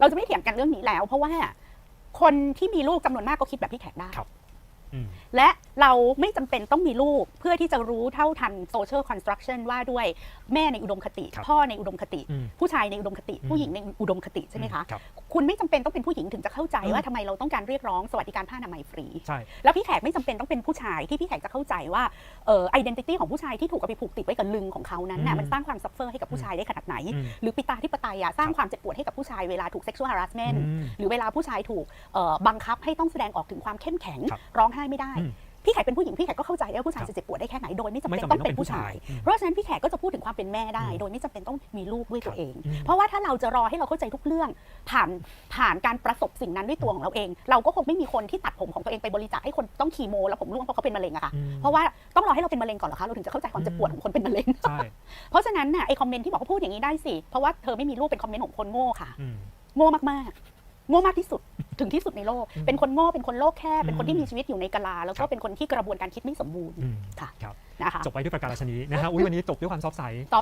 เราจะไม่เถียงกันเรื่องนี้แล้ว เพราะว่าคนที่มีลูกจำนวนมากก็คิดแบบพี่แขกได้ และเราไม่จำเป็นต้องมีลูกเพื่อที่จะรู้เท่าทันโซเชียลคอนสตรั c ชั่นว่าด้วยแม่ในอุดมคติครับพ่อในอุดมคติอืมผู้ชายในอุดมคติอืมผู้หญิงในอุดมคติใช่ไหมคะครับคุณไม่จำเป็นต้องเป็นผู้หญิงถึงจะเข้าใจอืมว่าทำไมเราต้องการเรียกร้องสวัสดิการผ้าอนามัยฟรีใช่แล้วพี่แขกไม่จำเป็นต้องเป็นผู้ชายที่พี่แขกจะเข้าใจว่าเอ่อไอดีนิตี้ของผู้ชายที่ถูกเอาไปผูกติดไว้กับลึงของเขานั้นน่ะอืมมันสร้างความซัฟเฟอร์ให้กับผู้ชายได้ขนาดไหนอืมหรือปิตาธิปไตยอะสร้างครับความเจ็บปวดให้กับผู้ชายเวลาถูก sexual harassment อืมหรือเวลาผู้ชายถูกเอ่อบังคับให้ต้องแสดงออกถึงความเข้มแข็งครับร้องไห้ไม่ได้อืมพี่แขกเป็นผู้หญิงพี่แขกก็เข้าใจว่าผู้ชายครับจะเจ็บปวดได้แค่ไหนโดยไม่จำไม่เป็นจำเป็นต้องเป็นผู้ชายต้องเป็นผู้ชายอืมเพราะฉะนั้นพี่แขกก็จะพูดถึงความเป็นแม่ได้อืมโดยไม่จำเป็นต้องมีลูกด้วยตัวเองอืมเพราะว่าถ้าเราจะรอให้เราเข้าใจทุกเรื่อง ผ่านผ่านการประสบสิ่งนั้นด้วยตัวของเราเอง เราก็คงไม่มีคนที่ตัดผมของตัวเองไปบริจาคให้คนต้องคีโม แล้วผมร่วงเพราะเขาเป็นมะเร็งอะค่ะอืมเพราะว่าต้องรอให้เราเป็นมะเร็งก่อนเหรอคะเราถึงจะเข้าใจความเจ็บปวดของคนเป็นมะเร็งใช่เพราะฉะนั้นน่ะไอคอมเมนต์ที่บอกว่าพูดอย่างนี้ได้สิเพราะว่าเธอไม่มีลูกเป็นคอมเมนต์ของคนโง่ค่ะอืมโง่มากๆ โง่มากที่สุดถึงที่สุดในโลกอืมเป็นคนโง่เป็นคนโลกแคบเป็นคนอืที่มมีชีวิตอยู่ในกะลา แล้วคก็รับเป็นคนที่กระบวนการคิดไม่สมบูรณ์อืมค่ะครับนะคะจบไปด้วยประการราชนีนะฮะอุ้ยวันนี้จบด้วยความซอฟต์ใสตอบ